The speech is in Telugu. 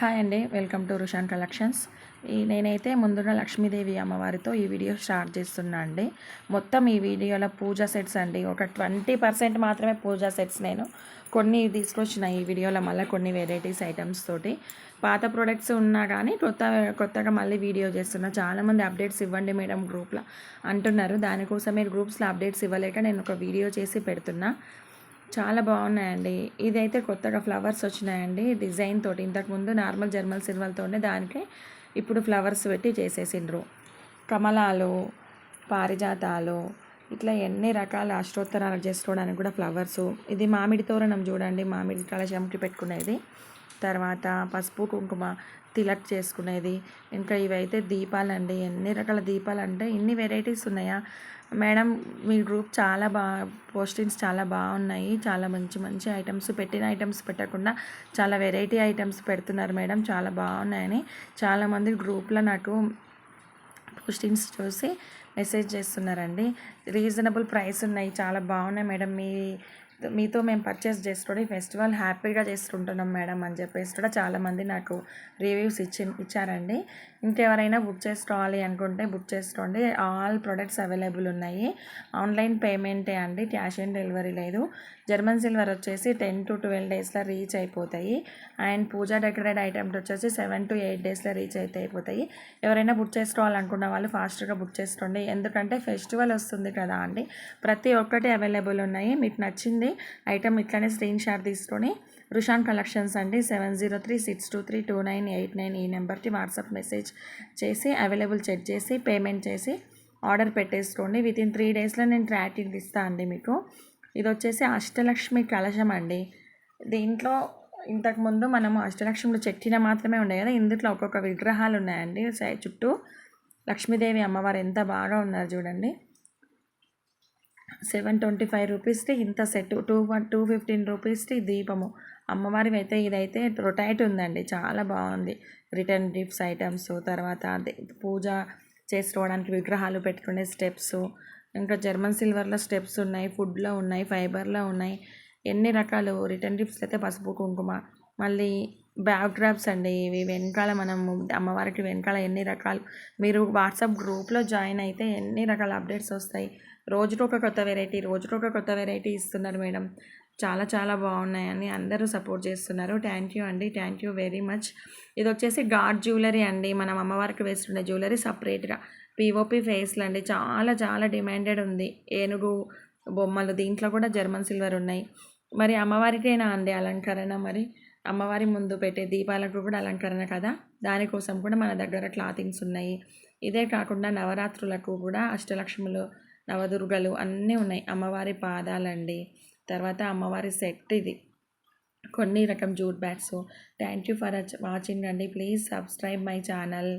హాయ్ అండి వెల్కమ్ టు రుషాన్ కలెక్షన్స్ ఈ నేనైతే ముందున్న లక్ష్మీదేవి అమ్మవారితో ఈ వీడియో స్టార్ట్ చేస్తున్నా అండి. మొత్తం ఈ వీడియోలో పూజా సెట్స్ అండి. ఒక ట్వంటీ పర్సెంట్ మాత్రమే పూజా సెట్స్ నేను కొన్ని తీసుకొచ్చిన ఈ వీడియోలో మళ్ళీ కొన్ని వెరైటీస్ ఐటమ్స్ తోటి. పాత ప్రొడక్ట్స్ ఉన్నా కానీ కొత్త కొత్తగా మళ్ళీ వీడియో చేస్తున్నా. చాలామంది అప్డేట్స్ ఇవ్వండి మేడం గ్రూప్లో అంటున్నారు. దానికోసమే గ్రూప్స్లో అప్డేట్స్ ఇవ్వలేక నేను ఒక వీడియో చేసి పెడుతున్నా. చాలా బాగున్నాయండి. ఇదైతే కొత్తగా ఫ్లవర్స్ వచ్చినాయండి. డిజైన్ తోటి ఇంతకుముందు నార్మల్ జర్మల్ సిల్వర్తోనే దానికి ఇప్పుడు ఫ్లవర్స్ పెట్టి చేసేసిండ్రు. కమలాలు పారిజాతాలు ఇట్లా ఎన్ని రకాల అష్టోత్తరాలు చేసుకోవడానికి కూడా ఫ్లవర్స్. ఇది మామిడి తోరణం చూడండి. మామిడి కలశంకి పెట్టుకునేది. తర్వాత పసుపు కుంకుమ తిలక్ చేసుకునేది. ఇంకా ఇవైతే దీపాలండి. ఎన్ని రకాల దీపాలు అంటే ఇన్ని వెరైటీస్ ఉన్నాయా? మేడం మీ గ్రూప్ చాలా బాగా పోస్టింగ్స్ చాలా బాగున్నాయి. చాలా మంచి మంచి ఐటమ్స్ పెట్టిన ఐటమ్స్ పెట్టకుండా చాలా వెరైటీ ఐటమ్స్ పెడుతున్నారు మేడం. చాలా బాగున్నాయని చాలామంది గ్రూప్లో నాకు పోస్టింగ్స్ చూసి మెసేజ్ చేస్తున్నారండి. రీజనబుల్ ప్రైస్ ఉన్నాయి. చాలా బాగున్నాయి మేడం. మీ మీతో మేము పర్చేస్ చేసుకోవడం ఫెస్టివల్ హ్యాపీగా చేసుకుంటున్నాం మేడం అని చెప్పేసి కూడా చాలామంది నాకు రివ్యూస్ ఇచ్చి ఇచ్చారండి. ఇంకెవరైనా బుక్ చేసుకోవాలి అనుకుంటే బుక్ చేసుకోండి. ఆల్ ప్రొడక్ట్స్ అవైలబుల్ ఉన్నాయి. ఆన్లైన్ పేమెంటే అండి క్యాష్ ఆన్ డెలివరీ లేదు. జర్మన్ సిల్వర్ వచ్చేసి టెన్ టు ట్వెల్వ్ డేస్లో రీచ్ అయిపోతాయి. అండ్ పూజా డెకరేట్ ఐటమ్స్ వచ్చేసి సెవెన్ టు ఎయిట్ డేస్లో రీచ్ అయితే అయిపోతాయి. ఎవరైనా బుక్ చేసుకోవాలనుకున్న వాళ్ళు ఫాస్ట్గా బుక్ చేసుకోండి. ఎందుకంటే ఫెస్టివల్ వస్తుంది కదా అండి. ప్రతి ఒక్కటి అవైలబుల్ ఉన్నాయి. మీకు నచ్చింది ఐటమ్ ఇట్లానే స్క్రీన్ షాట్ తీసుకొని రుషాన్ కలెక్షన్స్ అండి seven zero three six two three two nine eight nine ఈ నెంబర్కి వాట్సాప్ మెసేజ్ చేసి అవైలబుల్ చెక్ చేసి పేమెంట్ చేసి ఆర్డర్ పెట్టేసుకోండి. విత్ ఇన్ త్రీ డేస్లో నేను ట్రాకింగ్ ఇస్తాను అండి మీకు. ఇది వచ్చేసి అష్టలక్ష్మి కలశం అండి. దీంట్లో ఇంతకుముందు మనము అష్టలక్ష్మిలో చెట్టిన మాత్రమే ఉండే కదా ఇందులో ఒక్కొక్క విగ్రహాలు ఉన్నాయండి. చుట్టూ లక్ష్మీదేవి అమ్మవారు ఎంత బాగా ఉన్నారు చూడండి. సెవెన్ ట్వంటీ ఫైవ్ రూపీస్కి ఇంత set. Two one two fifteen రూపీస్కి దీపము. అమ్మవారి అయితే ఇదైతే రొటైట్ ఉందండి. చాలా బాగుంది. రిటర్న్ గిఫ్ట్స్ ఐటమ్స్ తర్వాత అదే పూజ చేసుకోవడానికి విగ్రహాలు పెట్టుకునే స్టెప్స్ ఇంకా జర్మన్ సిల్వర్లో స్టెప్స్ ఉన్నాయి ఫుడ్లో ఉన్నాయి ఫైబర్లో ఉన్నాయి. ఎన్ని రకాలు రిటర్న్ గిఫ్ట్స్ అయితే పసుపు కుంకుమ మళ్ళీ బ్యాక్డ్రాప్స్ అండి. ఇవి వెనకాల మనం అమ్మవారికి వెనకాల ఎన్ని రకాలు మీరు వాట్సాప్ గ్రూప్లో జాయిన్ అయితే ఎన్ని రకాల అప్డేట్స్ వస్తాయి రోజుకొక కొత్త వెరైటీ రోజుకొక కొత్త వెరైటీ ఇస్తున్నారు మేడం. చాలా చాలా బాగున్నాయని అందరూ సపోర్ట్ చేస్తున్నారు. థ్యాంక్ యూ అండి. థ్యాంక్ యూ వెరీ మచ్ ఇది వచ్చేసి గాడ్ జ్యువెలరీ అండి. మనం అమ్మవారికి వేస్తుండే జ్యువెలరీ సపరేట్గా. పిఓపి ఫేస్లు అండి. చాలా చాలా డిమాండెడ్ ఉంది. ఏనుగు బొమ్మలు దీంట్లో కూడా జర్మన్ సిల్వర్ ఉన్నాయి. మరి అమ్మవారికైనా అండి అలంకరణ మరి? అమ్మవారి ముందు పెట్టే దీపాలకు కూడా అలంకరణ కదా? దానికోసం కూడా మన దగ్గర క్లాతింగ్స్ ఉన్నాయి. ఇదే కాకుండా నవరాత్రులకు కూడా అష్టలక్ష్ములు నవదుర్గలు అన్నీ ఉన్నాయి. అమ్మవారి పాదాలండి. తర్వాత అమ్మవారి సెట్ ఇది. కొన్ని రకం jute bags. Thank you for watching అండి. Please subscribe my channel.